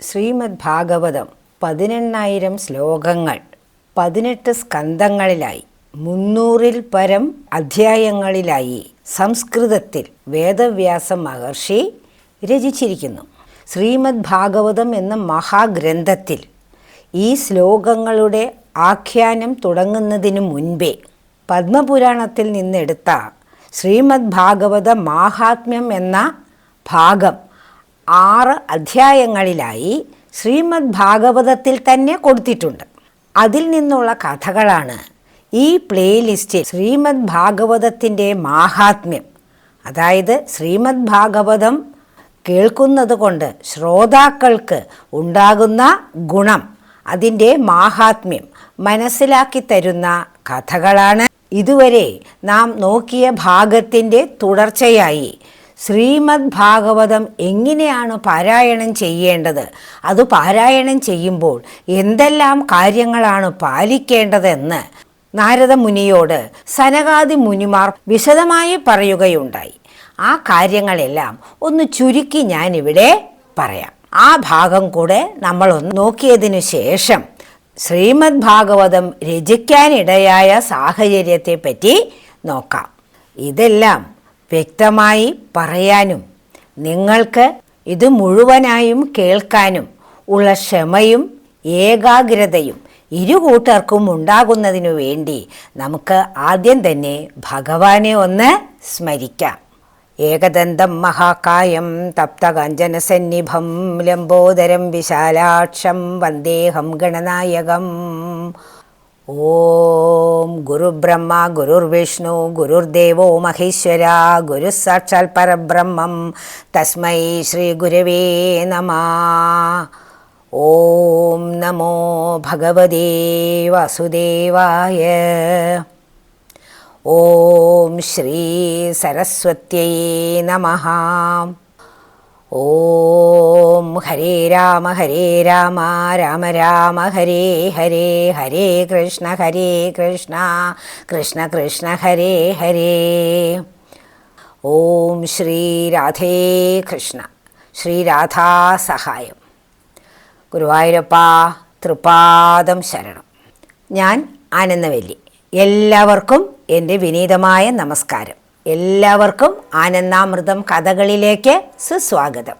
ശ്രീമദ് ഭാഗവതം പതിനെണ്ണായിരം ശ്ലോകങ്ങൾ പതിനെട്ട് സ്കന്ധങ്ങളിലായി മുന്നൂറിൽ പരം അധ്യായങ്ങളിലായി സംസ്കൃതത്തിൽ വേദവ്യാസ മഹർഷി രചിച്ചിരിക്കുന്നു. ശ്രീമദ് ഭാഗവതം എന്ന മഹാഗ്രന്ഥത്തിൽ ഈ ശ്ലോകങ്ങളുടെ ആഖ്യാനം തുടങ്ങുന്നതിനു മുൻപേ പത്മപുരാണത്തിൽ നിന്നെടുത്ത ശ്രീമദ് ഭാഗവത മാഹാത്മ്യം എന്ന ഭാഗം ആറ് അധ്യായങ്ങളിലായി ശ്രീമദ് ഭാഗവതത്തിൽ തന്നെ കൊടുത്തിട്ടുണ്ട്. അതിൽ നിന്നുള്ള കഥകളാണ് ഈ പ്ലേലിസ്റ്റിൽ ശ്രീമദ് ഭാഗവതത്തിന്റെ മാഹാത്മ്യം. അതായത് ശ്രീമദ് ഭാഗവതം കേൾക്കുന്നത് കൊണ്ട് ശ്രോതാക്കൾക്ക് ഉണ്ടാകുന്ന ഗുണം അതിന്റെ മാഹാത്മ്യം മനസ്സിലാക്കി തരുന്ന കഥകളാണ്. ഇതുവരെ നാം നോക്കിയ ഭാഗത്തിന്റെ തുടർച്ചയായി ശ്രീമദ് ഭാഗവതം എങ്ങനെയാണ് പാരായണം ചെയ്യേണ്ടത്? അത് പാരായണം ചെയ്യുമ്പോൾ എന്തെല്ലാം കാര്യങ്ങളാണ് പാലിക്കേണ്ടതെന്ന് നാരദ മുനിയോട് സനകാദി മുനിമാർ വിശദമായി പറയുകയുണ്ടായി. ആ കാര്യങ്ങളെല്ലാം ഒന്ന് ചുരുക്കി ഞാനിവിടെ പറയാം. ആ ഭാഗം കൂടെ നമ്മൾ ഒന്ന് നോക്കിയതിനു ശേഷം ശ്രീമദ് ഭാഗവതം രചിക്കാനിടയായ സാഹചര്യത്തെപ്പറ്റി നോക്കാം. ഇതെല്ലാം വ്യക്തമായി പറയാനും നിങ്ങൾക്ക് ഇത് മുഴുവനായും കേൾക്കാനും ഉള്ള ക്ഷമയും ഏകാഗ്രതയും ഇരു കൂട്ടർക്കും ഉണ്ടാകുന്നതിനു വേണ്ടി നമുക്ക് ആദ്യം തന്നെ ഭഗവാനെ ഒന്ന് സ്മരിക്കാം. ഏകദന്തം മഹാകായം തപ്തകഞ്ജനസന്നിഭം ലംബോദരം വിശാലാക്ഷം വന്ദേഹം ഗണനായകം. ॐ गुरुब्रह्मा गुरुर्विष्णु गुरुर्देवो महेश्वरा गुरुस्साक्षल्परब्रह्मं तस्मै श्रीगुरवे नमः। ॐ नमो भगवते वासुदेवाय। ॐ श्रीसरस्वत्यै नमः। ഓം ഹരേ രാമ ഹരേ രാമ രാമ രാമ ഹരേ ഹരേ ഹരേ കൃഷ്ണ ഹരേ കൃഷ്ണ കൃഷ്ണ കൃഷ്ണ ഹരേ ഹരേ. ഓം ശ്രീ രാധേ കൃഷ്ണ ശ്രീ രാധാ സഹായം. ഗുരുവായൂരപ്പ തൃപാദം ശരണം. ഞാൻ ആനന്ദവല്ലി. എല്ലാവർക്കും എന്റെ വിനീതമായ നമസ്കാരം. എല്ലാവർക്കും ആനന്ദാമൃതം കഥകളിലേക്ക് സുസ്വാഗതം.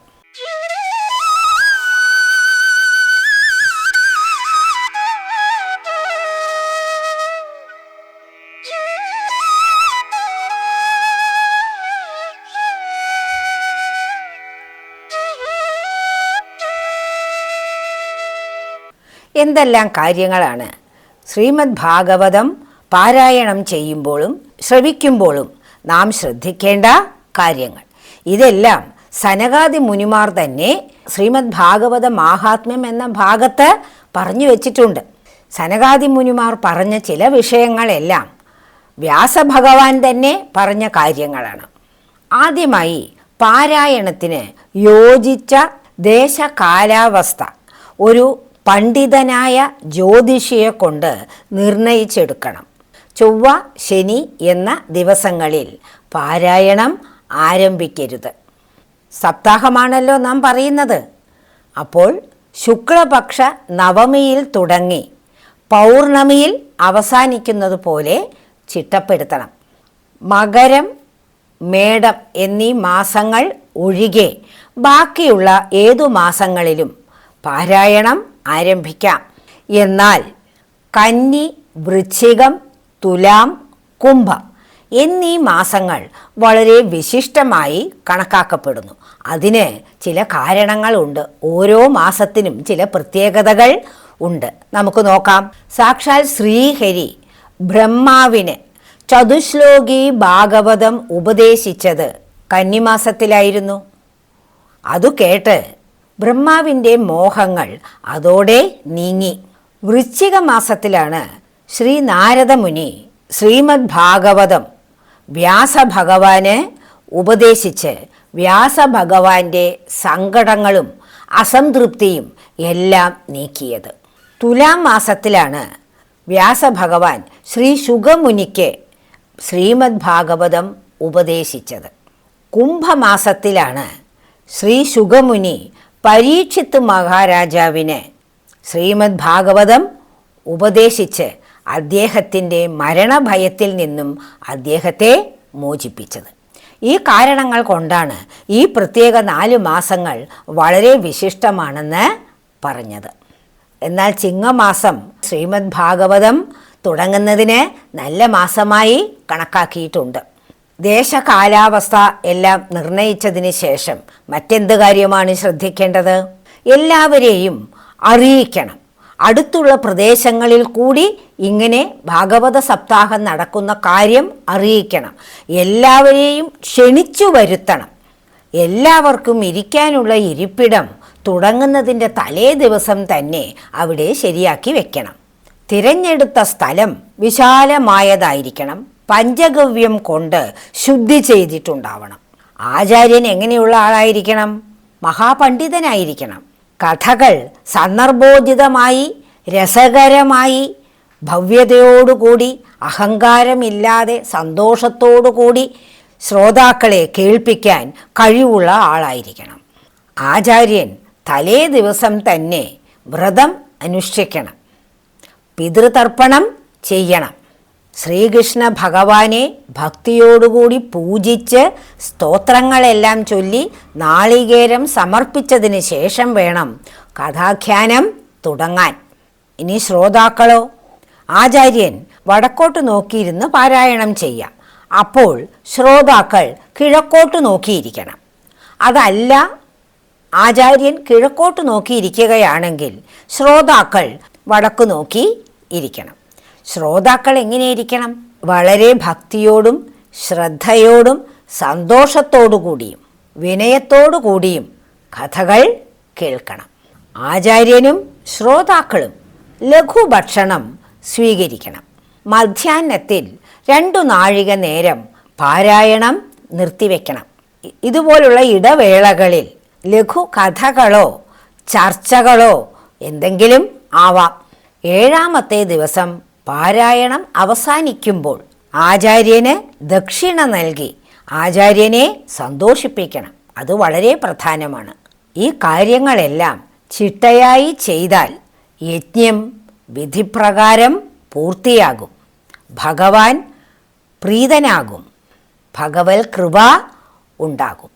എന്തെല്ലാം കാര്യങ്ങളാണ്? ശ്രീമദ് ഭാഗവതം പാരായണം ചെയ്യുമ്പോഴും ശ്രവിക്കുമ്പോഴും നാം ശ്രദ്ധിക്കേണ്ട കാര്യങ്ങൾ. ഇതെല്ലാം സനകാദി മുനിമാർ തന്നെ ശ്രീമദ് ഭാഗവത മാഹാത്മ്യം എന്ന ഭാഗത്ത് പറഞ്ഞു വച്ചിട്ടുണ്ട്. സനകാദി മുനിമാർ പറഞ്ഞ ചില വിഷയങ്ങളെല്ലാം വ്യാസഭഗവാൻ തന്നെ പറഞ്ഞ കാര്യങ്ങളാണ്. ആദ്യമായി പാരായണത്തിന് യോജിച്ച ദേശകാലാവസ്ഥ ഒരു പണ്ഡിതനായ ജ്യോതിഷിയെ കൊണ്ട് നിർണയിച്ചെടുക്കണം. ചൊവ്വ ശനി എന്ന ദിവസങ്ങളിൽ പാരായണം ആരംഭിക്കരുത്. സപ്താഹമാണല്ലോ നാം പറയുന്നത്. അപ്പോൾ ശുക്ലപക്ഷ നവമിയിൽ തുടങ്ങി പൗർണമിയിൽ അവസാനിക്കുന്നത് പോലെ ചിട്ടപ്പെടുത്തണം. മകരം മേടം എന്നീ മാസങ്ങൾ ഒഴികെ ബാക്കിയുള്ള ഏതു മാസങ്ങളിലും പാരായണം ആരംഭിക്കാം. എന്നാൽ കന്നി വൃശ്ചികം തുലാം കുംഭം എന്നീ മാസങ്ങൾ വളരെ വിശിഷ്ടമായി കണക്കാക്കപ്പെടുന്നു. അതിന് ചില കാരണങ്ങളുണ്ട്. ഓരോ മാസത്തിനും ചില പ്രത്യേകതകൾ ഉണ്ട്. നമുക്ക് നോക്കാം. സാക്ഷാൽ ശ്രീഹരി ബ്രഹ്മാവിന് ചതുശ്ലോകി ഭാഗവതം ഉപദേശിച്ചത് കന്നിമാസത്തിലായിരുന്നു. അതു കേട്ട് ബ്രഹ്മാവിന്റെ മോഹങ്ങൾ അതോടെ നീങ്ങി. വൃശ്ചിക മാസത്തിലാണ് ശ്രീ നാരദമുനി ശ്രീമദ് ഭാഗവതം വ്യാസഭഗവാന് ഉപദേശിച്ച് വ്യാസഭഗവാന്റെ സങ്കടങ്ങളും അസംതൃപ്തിയും എല്ലാം നീക്കിയത്. തുലാം മാസത്തിലാണ് വ്യാസഭഗവാൻ ശ്രീ ശുഗമുനിക്ക് ശ്രീമദ് ഭാഗവതം ഉപദേശിച്ചത്. കുംഭമാസത്തിലാണ് ശ്രീ ശുഗമുനി പരീക്ഷിത്ത് മഹാരാജാവിന് ശ്രീമദ് ഭാഗവതം ഉപദേശിച്ച് അദ്ദേഹത്തിന്റെ മരണഭയത്തിൽ നിന്നും അദ്ദേഹത്തെ മോചിപ്പിച്ചത്. ഈ കാരണങ്ങൾ കൊണ്ടാണ് ഈ പ്രത്യേക നാല് മാസങ്ങൾ വളരെ വിശിഷ്ടമാണെന്ന് പറഞ്ഞത്. എന്നാൽ ചിങ്ങമാസം ശ്രീമദ് ഭാഗവതം തുടങ്ങുന്നതിന് നല്ല മാസമായി കണക്കാക്കിയിട്ടുണ്ട്. ദേശകാലാവസ്ഥ എല്ലാം നിർണയിച്ചതിന് ശേഷം മറ്റെന്ത് കാര്യമാണ് ശ്രദ്ധിക്കേണ്ടത്? എല്ലാവരെയും അറിയിക്കണം. അടുത്തുള്ള പ്രദേശങ്ങളിൽ കൂടി ഇങ്ങനെ ഭാഗവത സപ്താഹം നടക്കുന്ന കാര്യം അറിയിക്കണം. എല്ലാവരെയും ക്ഷണിച്ചു വരുത്തണം. എല്ലാവർക്കും ഇരിക്കാനുള്ള ഇരിപ്പിടം തുടങ്ങുന്നതിന്റെ തലേ ദിവസം തന്നെ അവിടെ ശരിയാക്കി വെക്കണം. തിരഞ്ഞെടുത്ത സ്ഥലം വിശാലമായതായിരിക്കണം. പഞ്ചഗവ്യം കൊണ്ട് ശുദ്ധി ചെയ്തിട്ടുണ്ടാവണം. ആചാര്യൻ എങ്ങനെയുള്ള ആളായിരിക്കണം? മഹാപണ്ഡിതനായിരിക്കണം. കഥകൾ സന്ദർഭോചിതമായി രസകരമായി ഭവ്യതയോടുകൂടി അഹങ്കാരമില്ലാതെ സന്തോഷത്തോടുകൂടി ശ്രോതാക്കളെ കേൾപ്പിക്കാൻ കഴിവുള്ള ആളായിരിക്കണം. ആചാര്യൻ തലേ ദിവസം തന്നെ വ്രതം അനുഷ്ഠിക്കണം. പിതൃതർപ്പണം ചെയ്യണം. ശ്രീകൃഷ്ണ ഭഗവാനെ ഭക്തിയോടുകൂടി പൂജിച്ച് സ്തോത്രങ്ങളെല്ലാം ചൊല്ലി നാളികേരം സമർപ്പിച്ചതിന് ശേഷം വേണം കഥാഖ്യാനം തുടങ്ങാൻ. ഇനി ശ്രോതാക്കളോ ആചാര്യൻ വടക്കോട്ട് നോക്കിയിരുന്ന് പാരായണം ചെയ്യാം. അപ്പോൾ ശ്രോതാക്കൾ കിഴക്കോട്ട് നോക്കിയിരിക്കണം. അതല്ല ആചാര്യൻ കിഴക്കോട്ട് നോക്കിയിരിക്കുകയാണെങ്കിൽ ശ്രോതാക്കൾ വടക്ക് നോക്കി ഇരിക്കണം. ശ്രോതാക്കൾ എങ്ങനെയിരിക്കണം? വളരെ ഭക്തിയോടും ശ്രദ്ധയോടും സന്തോഷത്തോടുകൂടിയും കൂടിയും വിനയത്തോടു കൂടിയും കഥകൾ കേൾക്കണം. ആചാര്യനും ശ്രോതാക്കളും ലഘുഭക്ഷണം സ്വീകരിക്കണം. മധ്യാഹ്നത്തിൽ രണ്ടു നാഴിക നേരം പാരായണം നിർത്തിവെക്കണം. ഇതുപോലുള്ള ഇടവേളകളിൽ ലഘു കഥകളോ ചർച്ചകളോ എന്തെങ്കിലും ആവാം. ഏഴാമത്തെ ദിവസം പാരായണം അവസാനിക്കുമ്പോൾ ആചാര്യന് ദക്ഷിണ നൽകി. ആചാര്യനെ സന്തോഷിപ്പിക്കണം. അത് വളരെ പ്രധാനമാണ്. ഈ കാര്യങ്ങളെല്ലാം ചിട്ടയായി ചെയ്താൽ യജ്ഞം വിധിപ്രകാരം പൂർത്തിയാകും. ഭഗവാൻ പ്രീതനാകും. ഭഗവൽ കൃപ ഉണ്ടാകും.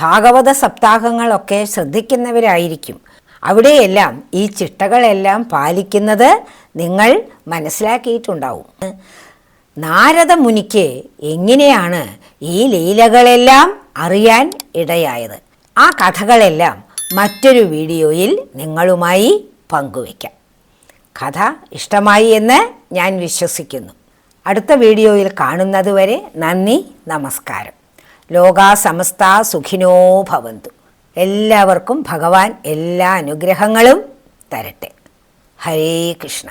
ഭാഗവത സപ്താഹങ്ങളൊക്കെ ശ്രദ്ധിക്കുന്നവരായിരിക്കും. അവിടെയെല്ലാം ഈ ചിട്ടകളെല്ലാം പാലിക്കുന്നത് നിങ്ങൾ മനസ്സിലാക്കിയിട്ടുണ്ടാവും. നാരദ മുനിക്ക് എങ്ങനെയാണ് ഈ ലീലകളെല്ലാം അറിയാൻ ഇടയായത്? ആ കഥകളെല്ലാം മറ്റൊരു വീഡിയോയിൽ നിങ്ങളുമായി പങ്കുവയ്ക്കാം. കഥ ഇഷ്ടമായി എന്ന് ഞാൻ വിശ്വസിക്കുന്നു. അടുത്ത വീഡിയോയിൽ കാണുന്നതുവരെ നന്ദി നമസ്കാരം. ലോകാ സമസ്ത സുഖിനോ ഭവന്തു. എല്ലാവർക്കും ഭഗവാൻ എല്ലാ അനുഗ്രഹങ്ങളും തരട്ടെ. ഹരേ കൃഷ്ണ.